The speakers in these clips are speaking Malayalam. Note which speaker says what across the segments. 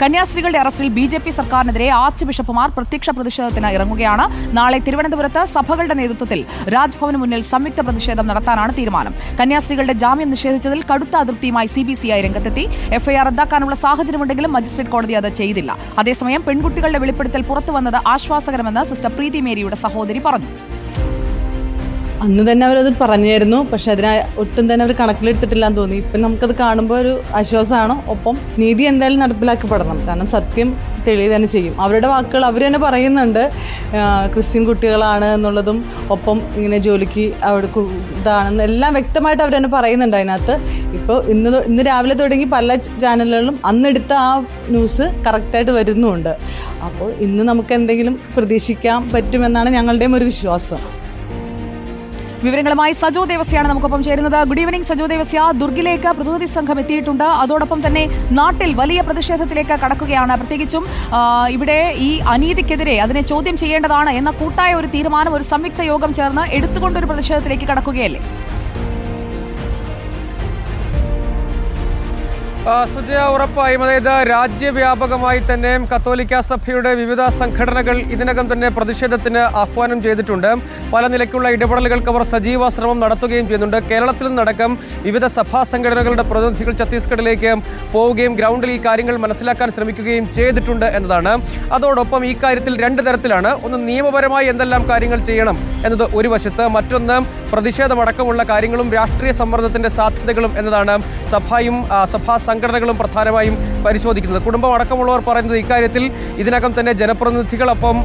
Speaker 1: കന്യാസ്ത്രീകളുടെ അറസ്റ്റിൽ ബി ജെ പി സർക്കാരിനെതിരെ ആർച്ച് ബിഷപ്പുമാർ പ്രത്യക്ഷ പ്രതിഷേധത്തിന് ഇറങ്ങുകയാണ്. നാളെ തിരുവനന്തപുരത്ത് സഭകളുടെ നേതൃത്വത്തിൽ രാജ്ഭവന് മുന്നിൽ സംയുക്ത പ്രതിഷേധം നടത്താനാണ് തീരുമാനം. കന്യാസ്ത്രീകളുടെ ജാമ്യം നിഷേധിച്ചതിൽ കടുത്ത അതൃപ്തിയുമായി സി ബി സി ഐ രംഗത്തെത്തി. എഫ്ഐആർ റദ്ദാക്കാനുള്ള സാഹചര്യമുണ്ടെങ്കിലും മജിസ്ട്രേറ്റ് കോടതി അത് ചെയ്തില്ല. അതേസമയം പെൺകുട്ടികളുടെ വെളിപ്പെടുത്തൽ പുറത്തുവന്നത് ആശ്വാസകരമെന്ന് സിസ്റ്റർ പ്രീതി മേരിയുടെ സഹോദരി പറഞ്ഞു.
Speaker 2: അന്ന് തന്നെ അവരത് പറഞ്ഞായിരുന്നു. പക്ഷെ അതിനെ ഒട്ടും തന്നെ അവർ കണക്കിലെടുത്തിട്ടില്ല എന്ന് തോന്നി. ഇപ്പം നമുക്കത് കാണുമ്പോൾ ഒരു ആശ്വാസമാണ്. ഒപ്പം നീതി എന്തായാലും നടപ്പിലാക്കപ്പെടണം. കാരണം സത്യം തെളിയി തന്നെ ചെയ്യും. അവരുടെ വാക്കുകൾ അവർ തന്നെ പറയുന്നുണ്ട്. ക്രിസ്ത്യൻ കുട്ടികളാണ് എന്നുള്ളതും ഒപ്പം ഇങ്ങനെ ജോലിക്ക് അവിടെ ഇതാണെന്ന് എല്ലാം വ്യക്തമായിട്ട് അവർ തന്നെ പറയുന്നുണ്ട് അതിനകത്ത്. ഇപ്പോൾ ഇന്ന് ഇന്ന് രാവിലെ തുടങ്ങി പല ചാനലുകളിലും അന്നെടുത്ത ആ ന്യൂസ് കറക്റ്റായിട്ട് വരുന്നുമുണ്ട് അപ്പോൾ ഇന്ന് നമുക്ക് എന്തെങ്കിലും പ്രതീക്ഷിക്കാൻ പറ്റുമെന്നാണ് ഞങ്ങളുടെയും ഒരു വിശ്വാസം.
Speaker 1: വിവരങ്ങളുമായി സജോ ദേവസ്യാണ് നമുക്കൊപ്പം ചേരുന്നത്. Good evening Sajo Devasya. ദുർഗിലേക്ക് പ്രതിനിധി സംഘം എത്തിയിട്ടുണ്ട്. അതോടൊപ്പം തന്നെ നാട്ടിൽ വലിയ പ്രതിഷേധത്തിലേക്ക് കടക്കുകയാണ്. പ്രത്യേകിച്ചും ഇവിടെ ഈ അനീതിക്കെതിരെ അതിനെ ചോദ്യം ചെയ്യേണ്ടതാണ് എന്ന കൂട്ടായ ഒരു തീരുമാനം ഒരു സംയുക്ത യോഗം ചേർന്ന് എടുത്തുകൊണ്ടൊരു പ്രതിഷേധത്തിലേക്ക് കടക്കുകയല്ലേ?
Speaker 3: സുജയ ഉറപ്പായും. അതായത് രാജ്യവ്യാപകമായി തന്നെ കത്തോലിക്ക സഭയുടെ വിവിധ സംഘടനകൾ ഇതിനകം തന്നെ പ്രതിഷേധത്തിന് ആഹ്വാനം ചെയ്തിട്ടുണ്ട്. പല നിലയ്ക്കുള്ള ഇടപെടലുകൾക്ക് അവർ സജീവ ശ്രമം നടത്തുകയും ചെയ്യുന്നുണ്ട്. കേരളത്തിൽ നിന്നടക്കം വിവിധ സഭാ സംഘടനകളുടെ പ്രതിനിധികൾ ഛത്തീസ്ഗഡിലേക്ക് പോവുകയും ഗ്രൗണ്ടിൽ ഈ കാര്യങ്ങൾ മനസ്സിലാക്കാൻ ശ്രമിക്കുകയും ചെയ്തിട്ടുണ്ട് എന്നതാണ്. അതോടൊപ്പം ഈ കാര്യത്തിൽ രണ്ട് തരത്തിലാണ്. ഒന്ന് നിയമപരമായി എന്തെല്ലാം കാര്യങ്ങൾ ചെയ്യണം എന്നത് ഒരു വശത്ത്. മറ്റൊന്ന് പ്രതിഷേധമടക്കമുള്ള കാര്യങ്ങളും രാഷ്ട്രീയ സമ്മർദ്ദത്തിന്റെ സാധ്യതകളും എന്നതാണ്. സഭയും സഭാ സംഘടനകളും പ്രധാനമായും പരിശോധിക്കുന്നത്. കുടുംബം അടക്കമുള്ളവർ പറയുന്നത് ഇക്കാര്യത്തിൽ ഇതിനകം തന്നെ ജനപ്രതിനിധികളൊപ്പം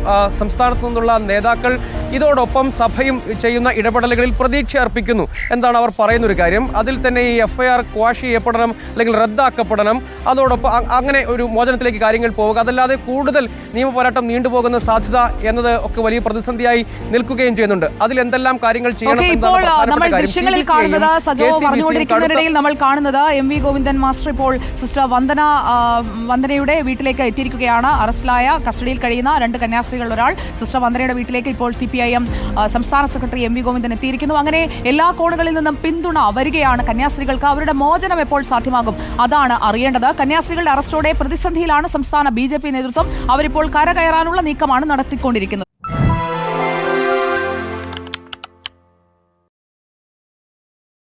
Speaker 3: സംസ്ഥാനത്തു നിന്നുള്ള നേതാക്കൾ ഇതോടൊപ്പം സഭയും ചെയ്യുന്ന ഇടപെടലുകളിൽ പ്രതീക്ഷ അർപ്പിക്കുന്നു. എന്താണ് അവർ പറയുന്ന ഒരു കാര്യം? അതിൽ തന്നെ ഈ എഫ്ഐആർ ക്വാഷ് ചെയ്യപ്പെടണം അല്ലെങ്കിൽ റദ്ദാക്കപ്പെടണം. അതോടൊപ്പം അങ്ങനെ ഒരു മോചനത്തിലേക്ക് കാര്യങ്ങൾ പോവുക. അതല്ലാതെ കൂടുതൽ നിയമപോരാട്ടം നീണ്ടുപോകുന്ന സാധ്യത എന്നത് ഒക്കെ വലിയ പ്രതിസന്ധിയായി നിൽക്കുകയും ചെയ്യുന്നുണ്ട്. അതിൽ എന്തെല്ലാം കാര്യങ്ങൾ ചെയ്യണം
Speaker 1: ഇപ്പോൾ നമ്മൾ ദൃശ്യങ്ങളിൽ കാണുന്നത് സജോ പറഞ്ഞുകൊണ്ടിരിക്കുന്നതിനിടയിൽ നമ്മൾ കാണുന്നത് എം വി ഗോവിന്ദൻ മാസ്റ്റർ ഇപ്പോൾ സിസ്റ്റർ വന്ദന വന്ദനയുടെ വീട്ടിലേക്ക് എത്തിയിരിക്കുകയാണ്. അറസ്റ്റിലായ കസ്റ്റഡിയിൽ കഴിയുന്ന രണ്ട് കന്യാസ്ത്രീകളിൽ ഒരാൾ. സിസ്റ്റർ വന്ദനയുടെ വീട്ടിലേക്ക് ഇപ്പോൾ സി പി ഐ എം സംസ്ഥാന സെക്രട്ടറി എം വി ഗോവിന്ദൻ എത്തിയിരിക്കുന്നു. അങ്ങനെ എല്ലാ കോണുകളിൽ നിന്നും പിന്തുണ വരികയാണ് കന്യാസ്ത്രീകൾക്ക്. അവരുടെ മോചനം എപ്പോൾ സാധ്യമാകും? അതാണ് അറിയേണ്ടത്. കന്യാസ്ത്രീകളുടെ അറസ്റ്റോടെ പ്രതിസന്ധിയിലാണ് സംസ്ഥാന ബി നേതൃത്വം. അവരിപ്പോൾ കരകയറാനുള്ള നീക്കമാണ് നടത്തിക്കൊണ്ടിരിക്കുന്നത്.